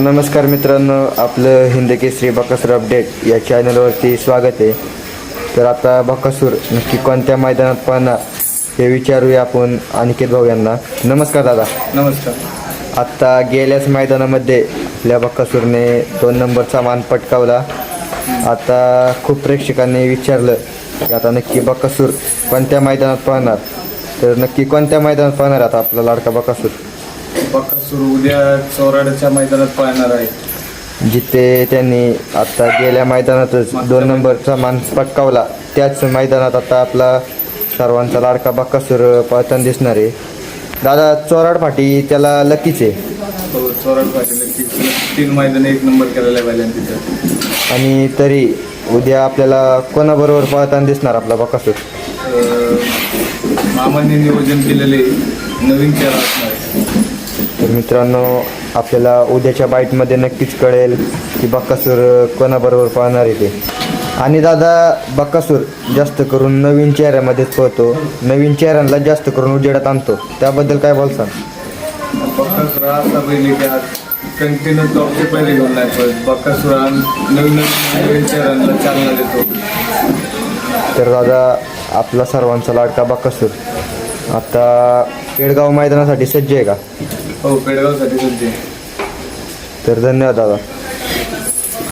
नमस्कार मित्रांनो आपलं हिंद केसरी बकासूर अपडेट या चॅनलवरती स्वागत आहे. तर आता बकासूर नक्की कोणत्या मैदानात पाहणार हे विचारूया आपण अनिकेत भाऊ यांना. नमस्कार दादा. नमस्कार. आत्ता गेल्याच मैदानामध्ये आपल्या बक्कासूरने दोन नंबरचा मान पटकावला. आता खूप प्रेक्षकांनी विचारलं की आता नक्की बक्कासूर कोणत्या मैदानात पाहणार? तर नक्की कोणत्या मैदानात पाहणार आता आपला लाडका बक्कासूर बकासूर उद्या चौराड्याच्या मैदानात पाहणार आहे. जिथे त्यांनी आता गेल्या मैदानातच दोन नंबरचा मान पटकावला त्याच मैदानात आता आपला सर्वांचा लाडका बक्कासूर पळताना दिसणार आहे. दादा चोराड फाटी त्याला लकीच. आहे तो चौराड पाटील नक्कीच तीन मैदान एक नंबर केलेला तिथं. आणि तरी उद्या आपल्याला कोणाबरोबर पळताना दिसणार आपला बकासूर? अं, मामांनी नियोजन केलेले नवीन चेहरा असणार आहे. तर मित्रांनो आपल्याला उद्याच्या बाईटमध्ये नक्कीच कळेल की बक्कासूर कोणाबरोबर पळणार आहे ते. आणि दादा बक्कासूर जास्त करून नवीन चेहऱ्यामध्येच पळतो. नवीन चेहऱ्यांना जास्त करून उजेडात आणतो. त्याबद्दल काय हा असा पहिले की आज कंटिन्यू टॉपचे पहिले घेऊन नाही हा नवीन नवीन चेहऱ्यांना चालना देतो. तर दादा आपला सर्वांचा लाडका बक्कासूर. आता पेडगाव मैदानासाठी सज्ज आहे का? हो पेडगावसाठी सज्ज तर धन्यवाद दादा.